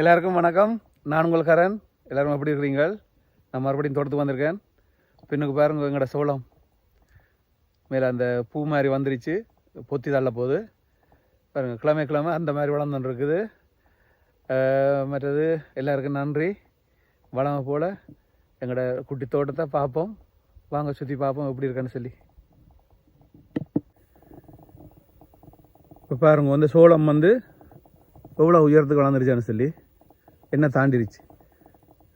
எல்லாருக்கும் வணக்கம். நான் உங்கள் கரண். எல்லோரும் எப்படி இருக்கிறீங்க நான் மறுபடியும் தோட்டத்துக்கு வந்திருக்கேன். பின்னுக்கு பாருங்க எங்களோட சோளம். மேலே அந்த பூ மாதிரி வந்துருச்சு. பொத்தி தள்ள போகுது. பாருங்கள் கிழமை கிழமை அந்த மாதிரி வளர்ந்துருக்குது மற்றது எல்லாருக்கும் நன்றி. வளமை போல் எங்களோட குட்டி தோட்டத்தை பார்ப்போம். வாங்க சுற்றி பார்ப்போம் எப்படி இருக்கான்னு சொல்லி. இப்போ பாருங்க வந்து சோளம் வந்து எவ்வளோ உயரத்துக்கு வளர்ந்துருச்சான்னு சொல்லி. என்ன தாண்டிருச்சு?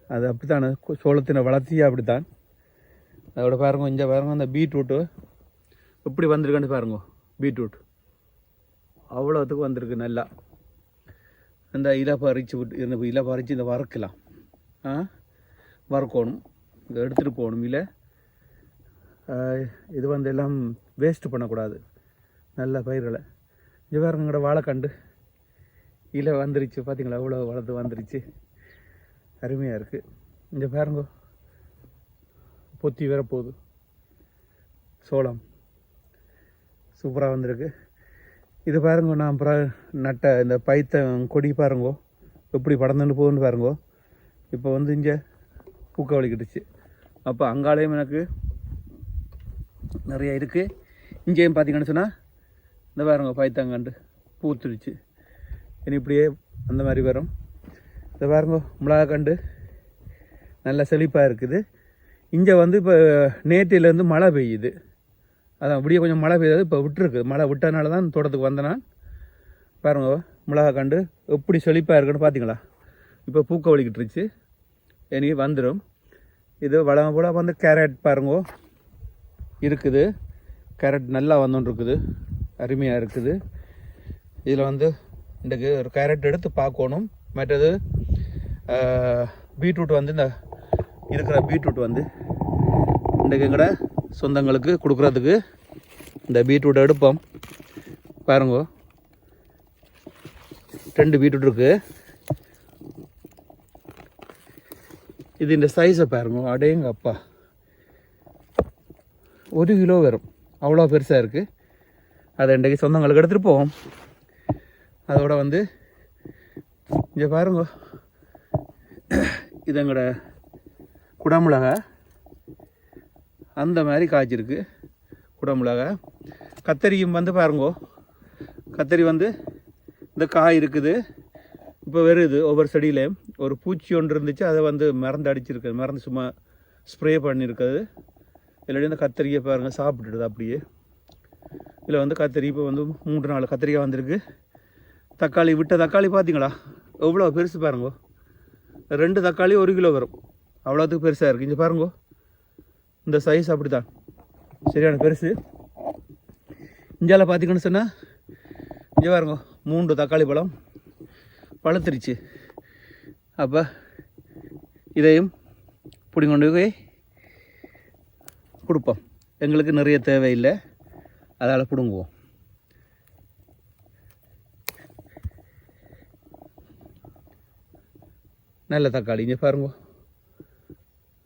அது அப்படித்தானே சோளத்தின வளர்த்தியே அப்படித்தான். அதோட பாருங்க இங்கே பாருங்க அந்த பீட்ரூட்டு. எப்படி வந்திருக்குன்னு பாருங்க பீட்ரூட் அவ்வளோத்துக்கு வந்திருக்கு நல்லா. இந்த இலை பறிச்சு விட்டு இந்த இலை பறித்து இந்த வறுக்கலாம். ஆ? வறுக்கணும். இதை எடுத்துகிட்டு போகணும் இல்லை இது வந்து எல்லாம் வேஸ்ட்டு பண்ணக்கூடாது. நல்ல பயிர்களை. இங்கே பாருங்க எங்களோட வாழைக்கண்டு. இலை வந்துருச்சு பார்த்தீங்களா அவ்வளோ வளர்ந்து வந்துருச்சு. அருமையாக இருக்குது இங்கே பாருங்க. பொத்தி வேற போகுது. சோளம். சூப்பராக வந்திருக்கு. இது பாருங்க நான் அப்புறம் நட்ட இந்த பைத்த கொடி பாருங்கோ. எப்படி படந்துன்னு போகுதுன்னு பாருங்கோ. இப்போ வந்து இங்கே பூக்க வலிக்கிட்டுச்சு. அப்போ அங்காலையும் எனக்கு நிறைய இருக்குது இங்கேயும் பார்த்தீங்கன்னு சொன்னால் இந்த பாருங்க பைத்தங்கண்டு பூத்துருச்சு இனி இப்படியே அந்த மாதிரி வரும். இதை பாருங்க மிளகா கண்டு நல்லா செழிப்பாக இருக்குது. இங்கே வந்து இப்போ நேற்றிலேருந்து மழை பெய்யுது. அதான் இப்படியே கொஞ்சம் மழை பெய்யாது இப்போ விட்டுருக்கு. மழை விட்டனால தான் தோட்டத்துக்கு வந்தேன் நான் பாருங்க மிளகா கண்டு எப்படி செழிப்பாக இருக்குன்னு பார்த்தீங்களா இப்போ பூக்க வலிக்கிட்டுருச்சு இனி வந்துடும் இது வளம் போல் வந்து கேரட் பாருங்க. இருக்குது. கேரட் நல்லா வந்துன்னு இருக்குது. அருமையாக இருக்குது. இதில் வந்து இன்றைக்கு ஒரு கேரட் எடுத்து பார்க்கணும். மற்றது பீட்ரூட் வந்து இந்த இருக்கிற பீட்ரூட் வந்து இன்றைக்கு எங்கட சொந்தங்களுக்கு கொடுக்குறதுக்கு இந்த பீட்ரூட் எடுப்போம். பாருங்க. ரெண்டு பீட்ரூட் இருக்குது இது இந்த சைஸை பாருங்க. அடேங்க அப்பா ஒரு கிலோ வரும். அவ்வளோ பெருசாக இருக்குது அதை இன்றைக்கு சொந்தங்களுக்கு எடுத்துகிட்டு போவோம். அதோட வந்து இங்கே பாருங்க. இது எங்களோட குடமிளகா. அந்த மாதிரி காய்ச்சிருக்கு குடமிளகா. கத்தரியும் வந்து பாருங்கோ. கத்தரி வந்து இந்த காய் இருக்குது. இப்போ வருது ஒவ்வொரு செடியிலையும் ஒரு பூச்சி ஒன்று இருந்துச்சு அதை வந்து மருந்து அடிச்சிருக்கு மருந்து சும்மா ஸ்ப்ரே பண்ணியிருக்குது இல்லாட்டி இந்த கத்தரியை பாருங்கள் சாப்பிட்டுடுது அப்படியே. இதில் வந்து கத்தரி இப்போ வந்து மூன்று நாலு கத்திரிக்காய் வந்திருக்கு. தக்காளி விட்ட தக்காளி பார்த்தீங்களா எவ்வளோ பெருசு பாருங்கோ. ரெண்டு தக்காளி ஒரு கிலோ வரும். அவ்வளோத்துக்கு பெருசாக இருக்குது இங்கே பாருங்கோ. இந்த சைஸ் அப்படி தான் சரியான பெருசு. இஞ்சால பார்த்தீங்கன்னு சொன்னால் இங்கே பாருங்க மூன்று தக்காளி பழம் பழுத்துருச்சு. அப்போ இதையும் பிடிங்க கொண்டு போய் கொடுப்போம். எங்களுக்கு நிறைய தேவையில்லை. அதால் பிடுங்குவோம். நல்ல தக்காளி இங்கே பாருங்க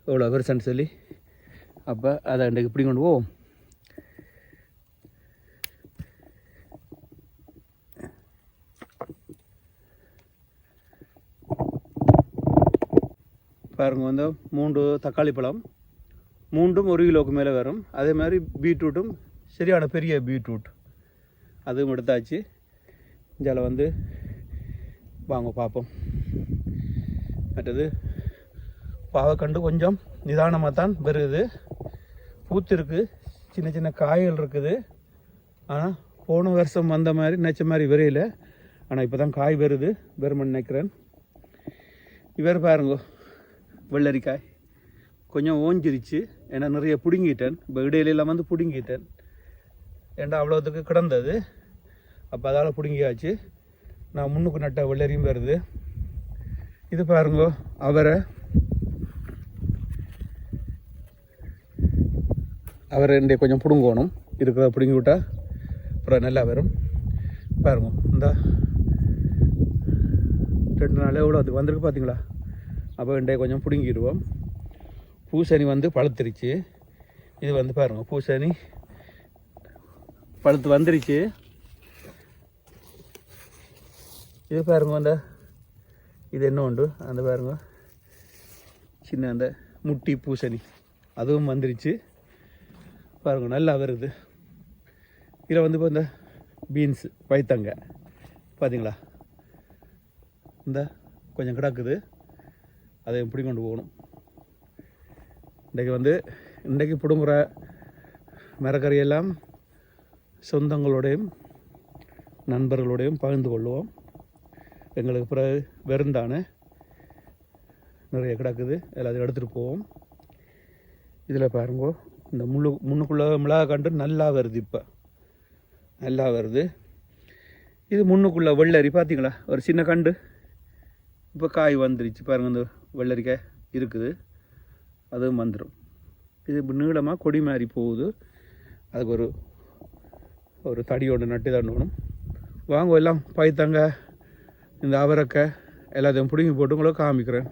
எவ்வளோ பெருசான்னு சொல்லி அப்போ அதை இன்றைக்கு இப்படி கொண்டு போவோம் பாருங்க வந்து மூன்று தக்காளி பழம் மூன்றும் ஒரு கிலோவுக்கு மேலே வரும் அதே மாதிரி பீட்ரூட்டும் சரியான பெரிய பீட்ரூட் அதுவும் எடுத்தாச்சு இதில் வந்து வாங்க பார்ப்போம் மற்றது பாவக்கண்டு கொஞ்சம் நிதானமாக தான் வருது பூத்திருக்கு சின்ன சின்ன காய்கள் இருக்குது. ஆனால் போன வருஷம் வந்த மாதிரி நினச்ச மாதிரி வரையில. ஆனால் இப்போ தான் காய் வருது வெறுமன் நினைக்கிறேன். இவர் பாருங்கோ வெள்ளரிக்காய். கொஞ்சம் ஓஞ்சிருச்சு. ஏன்னா நிறைய பிடுங்கிட்டேன். இப்போ இடையிலெல்லாம் வந்து பிடுங்கிட்டேன். ஏன்டா அவ்வளோத்துக்கு கிடந்தது? அப்போ அதால் பிடுங்கியாச்சு. நான் முன்னுக்கு நட்ட வெள்ளரியும் வருது. இது பாருங்க அவரை. அவரை இன்றைய கொஞ்சம் பிடுங்கணும். இருக்கிறத பிடுங்கி விட்டால் அப்புறம் நல்லா வரும். பாருங்க இந்த. ரெண்டு நாள் எவ்வளோ அது வந்திருக்கு பார்த்தீங்களா அப்போ இன்றைய கொஞ்சம் பிடுங்கிடுவோம். பூசணி வந்து பழுத்துருச்சு. இது வந்து பாருங்க பூசணி பழுத்து வந்துருச்சு. இது பாருங்க அந்த இது என்ன உண்டு? அந்த பாருங்க. சின்ன அந்த முட்டி பூசணி. அதுவும் வந்துருச்சு. பாருங்க நல்லா வருது. இதில் வந்து இப்போ இந்த பீன்ஸு பைத்தங்க. பார்த்தீங்களா இந்த கொஞ்சம் கிடக்குது. அதை எப்படி கொண்டு போகணும். இன்றைக்கு வந்து இன்றைக்கு பிடுங்குற மரக்கறியெல்லாம் சொந்தங்களோடையும் நண்பர்களோடையும் பகிர்ந்து கொள்வோம். எங்களுக்கு பிறகு வெறுந்தானே? நிறைய கிடக்குது. எல்லாத்தையும் எடுத்துகிட்டு போவோம். இதில் பாருங்க இந்த முள்ளு முன்னுக்குள்ளே மிளகா கண்டு நல்லா வருது இப்போ. நல்லா வருது. இது முன்னுக்குள்ளே வெள்ளரி பார்த்தீங்களா ஒரு சின்ன கண்டு. இப்போ காய் வந்துருச்சு. பாருங்கள் இந்த வெள்ளரிக்காய் இருக்குது. அதுவும் வந்துடும் இது இப்போ நீளமாக கொடி மாதிரி போகுது. அதுக்கு ஒரு ஒரு தடியோடு நட்டு தண்டணும் வாங்க எல்லாம். பாய்த்தாங்க இந்த அவரக்காய் எல்லாத்தையும் பிடுங்கி போட்டு உங்களை காமிக்கிறேன்.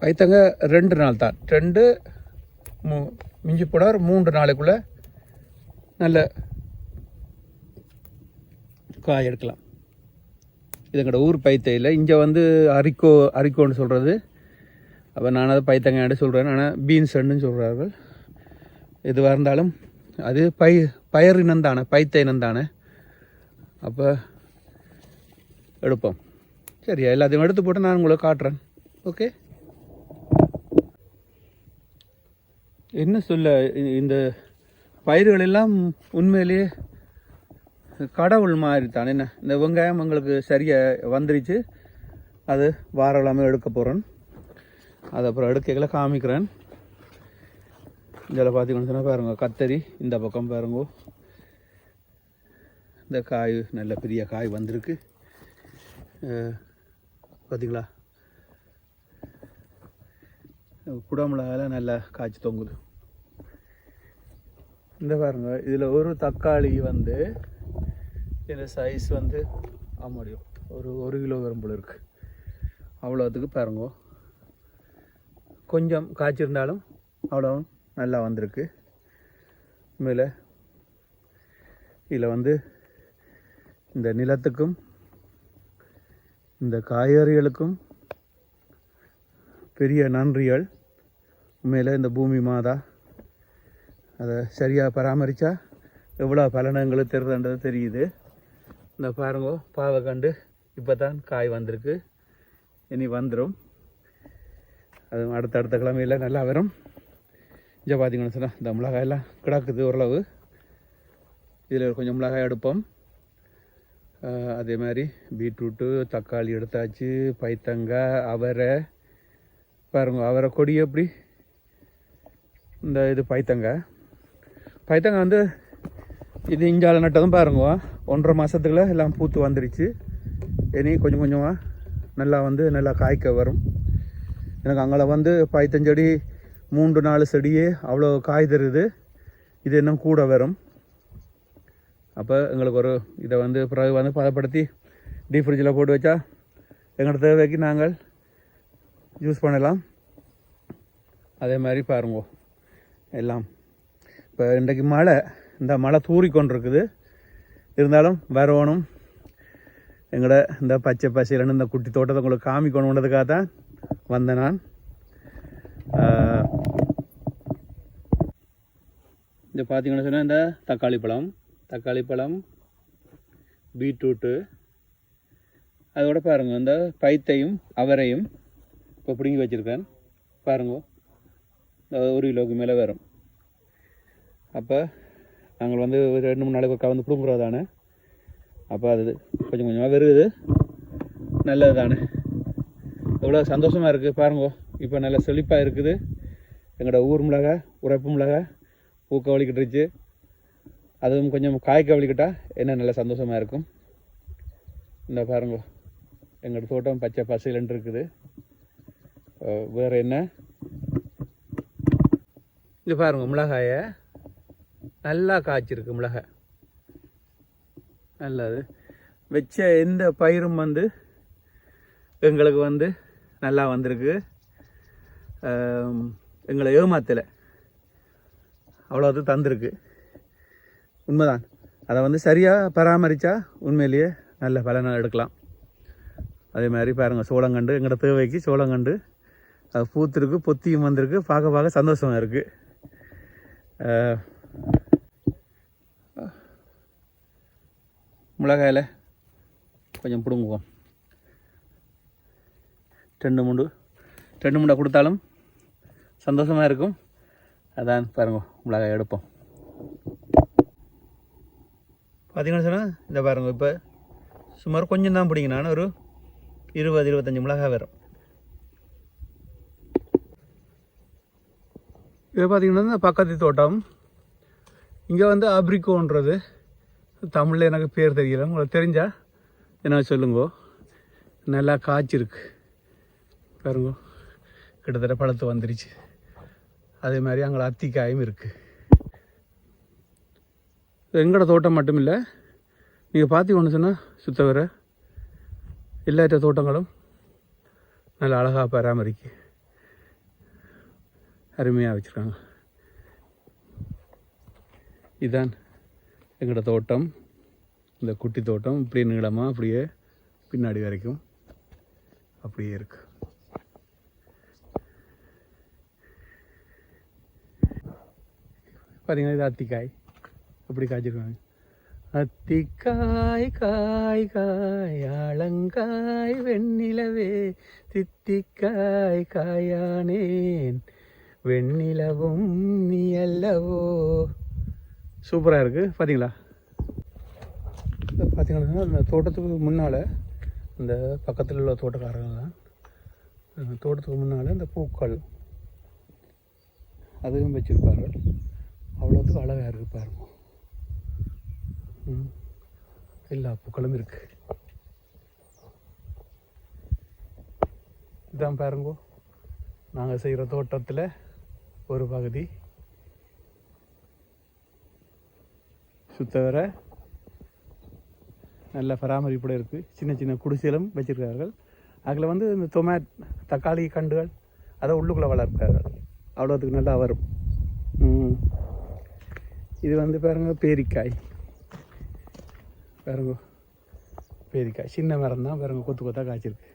பைத்தங்க ரெண்டு நாள் தான். ரெண்டு மூ மிஞ்சி போட ஒரு மூன்று நாளைக்குள்ளே நல்ல காய் எடுக்கலாம். இது ஊர் பைத்தையில் இங்கே வந்து அரிக்கோ அரிக்கோன்னு சொல்கிறது அப்போ நான் அதை பைத்தங்காண்டு சொல்கிறேன் ஆனால் பீன்ஸ்ன்னு சொல்கிறார்கள் எதுவாக இருந்தாலும் அது பை பயர் இனந்தானே பைத்த இனந்தானே அப்போ எடுப்போம். சரியா எல்லாத்தையும் எடுத்து போட்டு நான் உங்களை காட்டுறேன். ஓகே என்ன சொல்ல இந்த பயிர்கள் எல்லாம் உண்மையிலேயே கடவுள் மாதிரி தான் என்ன? இந்த வெங்காயம் எங்களுக்கு சரியாக வந்துருச்சு. அது வாரலாமல் எடுக்க போகிறேன் அது அப்புறம் எடுக்கல காமிக்கிறேன். இதில் பார்த்தீங்கன்னு சொன்னால் பாருங்க கத்தரி இந்த பக்கம் பாருங்க. இந்த காய் நல்ல பெரிய காய் வந்திருக்கு. பார்த்தீங்களா குடமிளகால நல்லா காய்ச்சி தொங்குது. இந்த பாருங்க இதில் ஒரு தக்காளி வந்து இந்த சைஸ் வந்து ஆமாடியும் ஒரு ஒரு கிலோ வரும் இருக்குது அவ்வளோத்துக்கு பாருங்க. கொஞ்சம் காய்ச்சிருந்தாலும் அவ்வளோ நல்லா வந்திருக்கு. உண்மையில் இதில் வந்து இந்த நிலத்துக்கும் இந்த காய்கறிகளுக்கும் பெரிய நன்றிகள். உண்மையில் இந்த பூமி மாதா அதை சரியாக பராமரித்தா எவ்வளோ பலனங்களுக்கு தெரியுதுன்றது தெரியுது. இந்த பாருங்க பாவை கண்டு இப்போ தான் காய் வந்திருக்கு. இனி வந்துடும் அது அடுத்த அடுத்த கிழமையில் நல்லா வரும். இங்கே பார்த்தீங்கன்னு சொன்னால் இந்த மிளகாயெல்லாம் கிடக்குது ஓரளவு. இதில் கொஞ்சம் மிளகாய் எடுப்போம். அதே மாதிரி பீட்ரூட்டு தக்காளி எடுத்தாச்சு பைத்தங்காய் அவரை. பாருங்க அவரை கொடி எப்படி? இந்த இது பைத்தங்காய் பைத்தங்காய் வந்து இது இஞ்சால நட்டதும் பாருங்க ஒன்றரை மாதத்துக்குள்ள எல்லாம் பூத்து வந்துருச்சு. இனி கொஞ்சம் கொஞ்சமாக நல்லா வந்து நல்லா காய்க்க வரும். எனக்கு அங்கே வந்து பைத்தஞ்செடி மூன்று நாலு செடியே அவ்வளோ காய் தருது இது இன்னும் கூட வரும். அப்போ எங்களுக்கு ஒரு இதை வந்து பிறகு வந்து பதப்படுத்தி டீப் ஃப்ரிட்ஜில் போட்டு வச்சா எங்களோட தேவைக்கு நாங்கள் யூஸ் பண்ணலாம் அதே மாதிரி பாருங்க எல்லாம் இப்போ இன்றைக்கு மழை இந்த மழை தூறி கொண்டிருக்குது இருந்தாலும் வரவணும் எங்களோட இந்த பச்சை பசையிலன்னு இந்த குட்டி தோட்டத்தை உங்களுக்கு காமிக்கணுன்றதுக்காக தான் வந்தேன் நான் இந்த பார்த்தீங்கன்னு சொன்னால் இந்த தக்காளி பழம் தக்காளி பழம் பீட்ரூட்டு. அதோட பாருங்க இந்த பைத்தையும் அவரையும் இப்போ பிடுங்கி வச்சுருக்கேன். பாருங்க ஒரு கிலோவுக்கு மேலே வரும். அப்போ நாங்கள் வந்து ஒரு ரெண்டு மூணு நாளைக்கு கலந்து பிடுங்குறது பிடுங்குறோம் தானே அப்போ அது கொஞ்சம் கொஞ்சமாக வருது. நல்லது தானே எவ்வளோ சந்தோஷமாக இருக்குது பாருங்க. இப்போ நல்ல செழிப்பாக இருக்குது. எங்களோட ஊர் மிளகா உரைப்பு மிளகா பூக்க வலிக்கிட்டுருச்சு அதுவும் கொஞ்சம் காய்க்க வலிக்கிட்டா என்ன நல்ல சந்தோஷமாக இருக்கும். இந்த பாருங்க எங்களோட தோட்டம் பச்சை பசையிலன்னு இருக்குது. வேறு என்ன? இங்கே பாருங்க மிளகாயை. நல்லா காய்ச்சிருக்கு மிளகாய் நல்லது. வச்ச எந்த பயிரும் வந்து எங்களுக்கு வந்து நல்லா வந்திருக்கு. எங்களை ஏமாத்தலை. அவ்வளோது தந்திருக்கு. உண்மைதான். அதை வந்து சரியாக பராமரித்தா உண்மையிலேயே நல்ல பலனை எடுக்கலாம். அதே மாதிரி பாருங்கள் சோளங்கண்டு எங்களோட தேவைக்கு சோளங்கண்டு அது பூத்திருக்கு பொத்தியும் வந்திருக்கு பார்க்க பார்க்க சந்தோஷமாக இருக்குது மிளகாயில் கொஞ்சம் பிடுங்குவோம். ரெண்டு மூண்டு ரெண்டு மூண்டை கொடுத்தாலும் சந்தோஷமாக இருக்கும். அதான் பாருங்க மிளகாய் எடுப்போம். பார்த்தீங்கன்னு சொன்னால் இந்த பாருங்க இப்போ சுமார் கொஞ்சம் தான் பிடிங்க நான் ஒரு இருபது இருபத்தஞ்சி மிளகா வரும் இது பார்த்தீங்கன்னா இந்த பக்கத்து தோட்டம். இங்கே வந்து அப்ரிக்கோன்றது தமிழில் எனக்கு பேர் தெரியல. உங்களுக்கு தெரிஞ்சால் என்ன சொல்லுங்கோ. நல்லா காய்ச்சிருக்கு பாருங்க. கிட்டத்தட்ட பழத்து வந்துருச்சு. அதே மாதிரி அங்கே அத்திக்காயும் இருக்குது எங்களோட தோட்டம் மட்டும் இல்லை நீங்கள் பார்த்து ஒன்று சொன்னால் சுத்த வர. எல்லாத்த தோட்டங்களும் நல்ல அழகாக பராமரிக்கு அருமையாக வச்சுருக்காங்க. இதுதான் எங்களோட தோட்டம். இந்த குட்டி தோட்டம் இப்படியே நீளமாக அப்படியே பின்னாடி வரைக்கும் அப்படியே இருக்கு. பார்த்தீங்கன்னா இது அத்திக்காய். அப்படி காய்ச்சிருக்காங்க அத்திக்காய் காய் காய் ஆலங்காய் வெண்ணிலவே. தித்திக்காய் காயானேன். வெண்ணிலவும் நீ அல்லவோ சூப்பராக இருக்குது பார்த்தீங்களா பார்த்தீங்கன்னா அந்த தோட்டத்துக்கு முன்னால் இந்த பக்கத்தில் உள்ள தோட்டக்காரங்க தான். தோட்டத்துக்கு முன்னால் இந்த பூக்கள். அதுவும் வச்சுருப்பார்கள். அவ்வளோத்துக்கு அழகாக இருக்கு பாருங்கள் எல்லா பூக்களும் இருக்கு. இதான் பாருங்கோ. நாங்கள் செய்கிற தோட்டத்தில் ஒரு பகுதி. சுத்தவரை நல்ல பராமரிப்போட இருக்குது சின்ன சின்ன குடிசைகளும் வச்சுருக்கார்கள். அதில் வந்து இந்த டொமேட் தக்காளி கண்டுகள் அதை உள்ளுக்குள்ளே வளர்க்கிறார்கள். அவ்வளோத்துக்கு நல்லா வரும். இது வந்து பாருங்க பேரிக்காய். பாருங்க பேரிக்காய் சின்ன மரம் தான். பாருங்க கொத்து கொத்தாக காய்ச்சிருக்கு.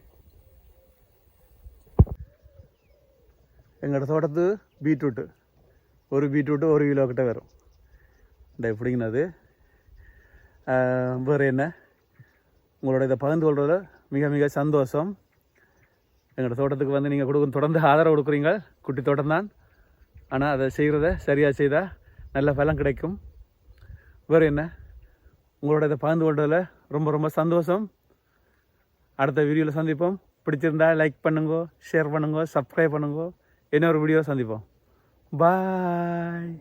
எங்களோட தோட்டத்து பீட்ரூட்டு. ஒரு பீட்ரூட்டு ஒரு கிலோ கிட்ட வரும். இந்த பிடிங்கினது. வேறு என்ன? உங்களோட இதை பகிர்ந்து கொள்வதில் மிக மிக சந்தோஷம். எங்களோட தோட்டத்துக்கு வந்து நீங்கள் கொடுக்கும் தொடர்ந்து ஆதரவு கொடுக்குறீங்க. குட்டி தோட்டம் தான். ஆனால் அதை செய்கிறத சரியாக செய்தால் நல்ல பலம் கிடைக்கும். வேறு என்ன? உங்களோட இதை பகிர்ந்து கொண்டதில் ரொம்ப ரொம்ப சந்தோஷம். அடுத்த வீடியோவில் சந்திப்போம். பிடிச்சிருந்தா லைக் பண்ணுங்க ஷேர் பண்ணுங்க சப்ஸ்கிரைப் பண்ணுங்க. இன்னொரு வீடியோ சந்திப்போம். பாய்